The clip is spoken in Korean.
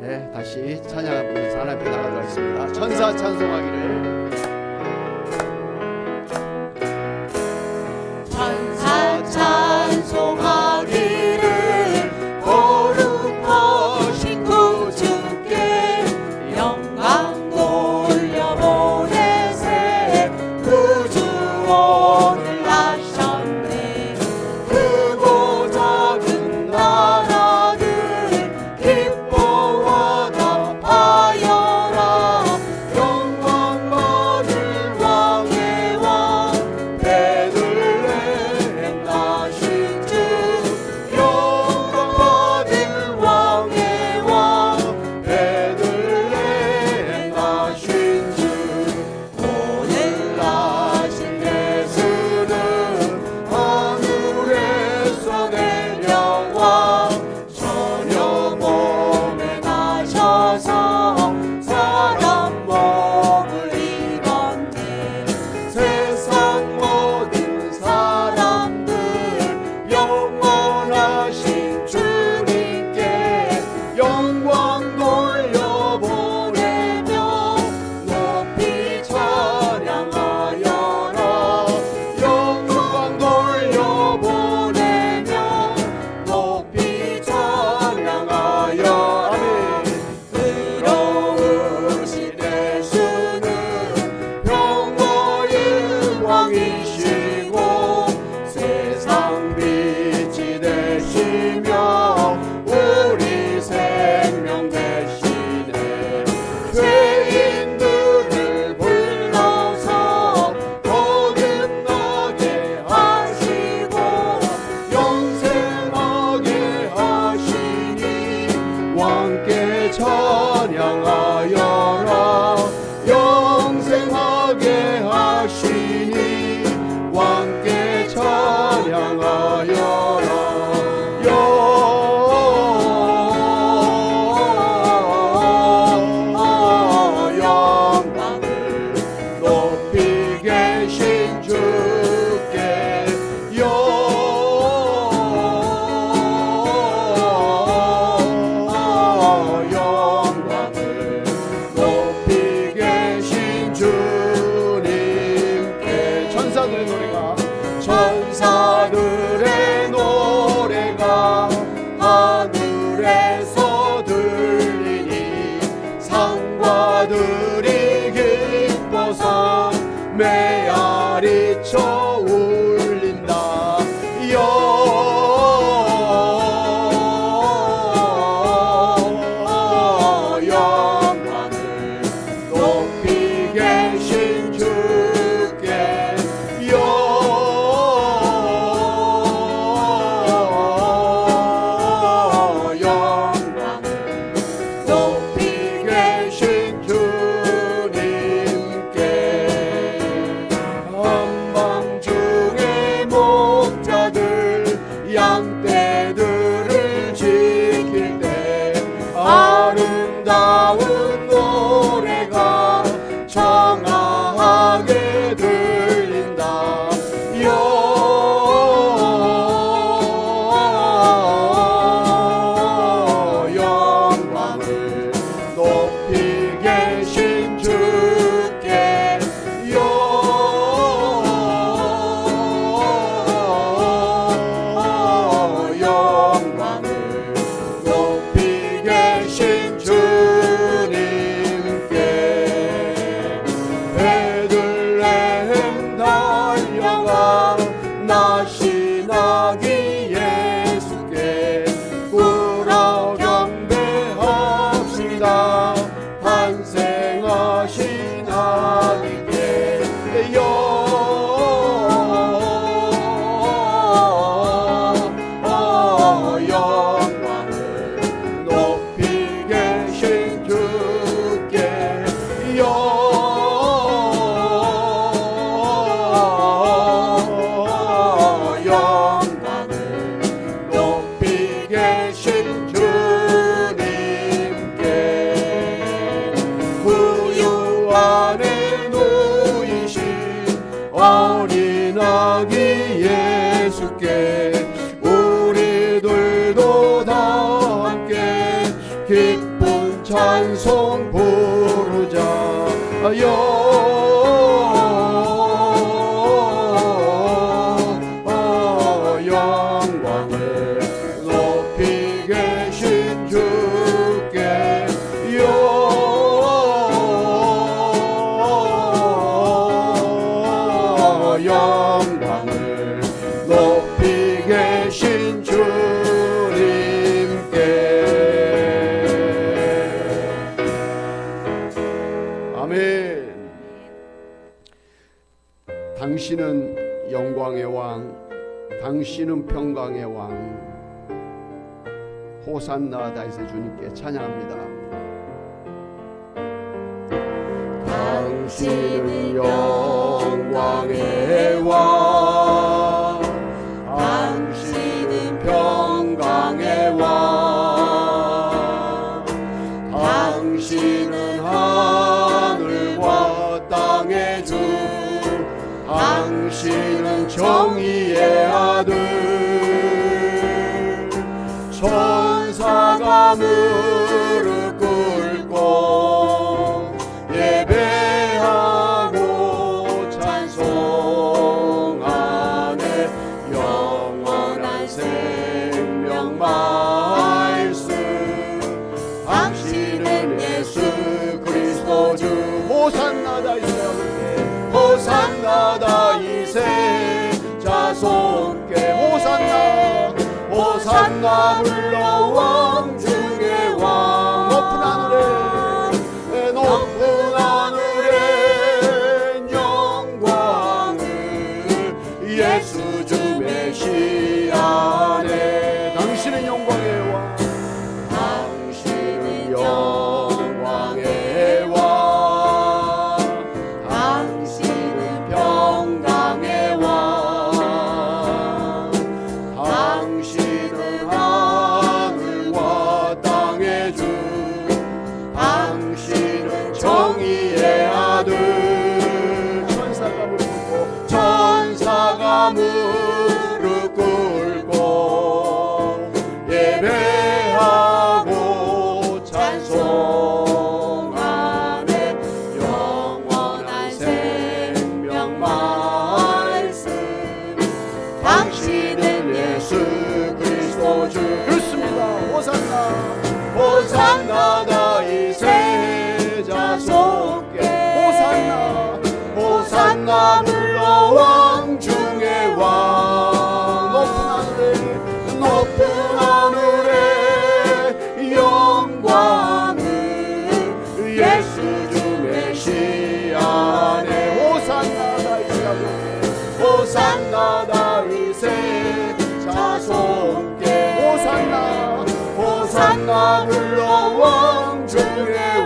네, 다시 찬양 부르면서 하나님께 나가도록 하겠습니다. 천사 찬송하기를. 둘이 기뻐서 메아리 쳐 찬송 부르자. 아, 여 당신은 영광의 왕, 당신은 평강의 왕, 호산나 다이세 주님께 찬양합니다. 당신은 영 공의의 아들. 천사가 물을 찬가 불러 왕 중에 높은 하늘에 네, 높은 하늘에 영광을 산과 불로 원중에